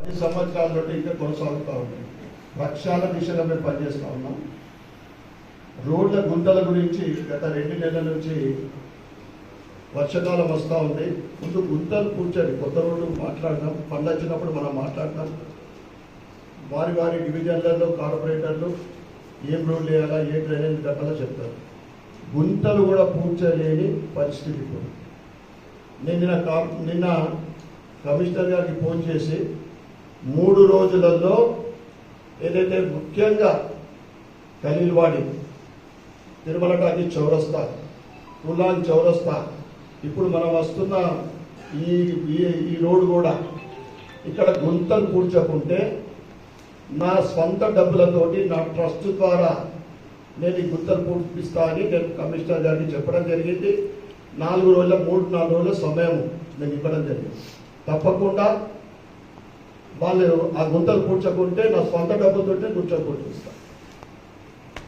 పది సంవత్సరాల నుండి ఇంకా కొనసాగుతూ ఉంది. వృక్షాల దిశగా మేము పనిచేస్తూ ఉన్నాం. రోడ్ల గుంతల గురించి గత రెండు నెలల నుంచి వర్షకాలం వస్తూ ఉంది. ముందు గుంతలు కూర్చొని కొత్త రోడ్లు మాట్లాడదాం. పండ్లు వచ్చినప్పుడు మనం మాట్లాడతాం వారి వారి డివిజన్లలో కార్పొరేటర్లు ఏం రోడ్లు వేయాలా ఏ డ్రైనేజ్ కట్టాలో చెప్తారు. గుంతలు కూడా పూడ్చలేని పరిస్థితి ఇప్పుడు. నేను నిన్న కా- నిన్న కమిషనర్ గారికి ఫోన్ చేసి మూడు రోజులలో ఏదైతే ముఖ్యంగా ఖలీల్వాడి తిరుమల టాకీ చౌరస్తా కులాన్ చౌరస్తా ఇప్పుడు మనం వస్తున్న ఈ ఈ- ఈ రోడ్డు కూడా ఇక్కడ గుంతలు పూడ్చకుంటే నా స్వంత డబ్బులతోటి నా ట్రస్ట్ ద్వారా నేను ఈ గుంతలు పూర్తిస్తా అని నేను కమిషనర్ గారికి చెప్పడం జరిగింది. నాలుగు రోజుల మూడు నాలుగు రోజుల సమయం నేను ఇవ్వడం జరిగింది. తప్పకుండా వాళ్ళు ఆ గుంతలు కూర్చోకుంటే నా సొంత డబ్బులతోటి గుంతలు పూడ్చిస్తాను